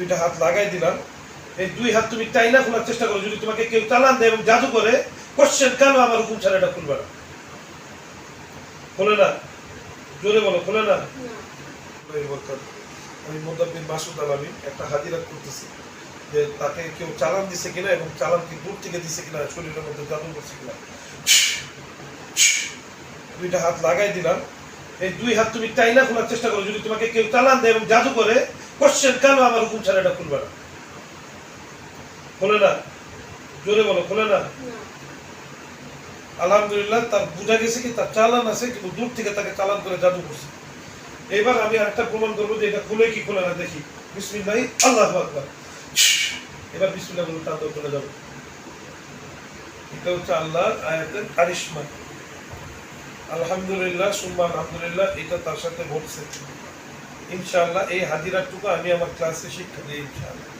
দুইটা হাত লাগাই দিলাম। এই দুই হাত তুমি টাইনা খোলার চেষ্টা করো। যদি তোমাকে কেউ চালান দেয় এবং জাদু করে কোশ্চেন কেন আমার হুকুম ছাড়া এটা খুলবে না? খোলে না? জোরে বলো, খোলে না? আমি মাসুদ একটা করতেছি যে তাকে কেউ চালান দিছে কিনা এবং চালান কি দূর থেকে দিছে কিনা, শরীরের মধ্যে জাদু করছে কিনা। দুইটা হাত লাগাই দিলাম। এই দুই হাত তুমি টাইনা খোলার চেষ্টা করো। যদি তোমাকে কেউ চালান দেয় এবং জাদু করে কোশ্চেন কেন আমার হুকুম ছাড়া এটা খুলবে না? খোলে না? জোরে বলো খোলে না? আলহামদুলিল্লাহ তার বোঝা গেছে কি তার চালান আছে কিন্তু দূর থেকে তাকে চালান করে জাদু করছে। এবার আমি আরেকটা প্রমাণ করব যে এটা খুলে কি খুলে না দেখি। বিসমিল্লাহ আল্লাহ আকবার। এবার বিসমিল্লাহ বলে তার চলে যাব। এটা হচ্ছে আল্লাহর আয়াতের কারিশমা। আলহামদুলিল্লাহ সুম্মা আলহামদুলিল্লাহ এটা তার সাথে ঘটছে। ইনশাআল্লাহ এই হাজিরাটুকু আমি আমার ক্লাসে শিক্ষা দিই ইনশাআল্লাহ।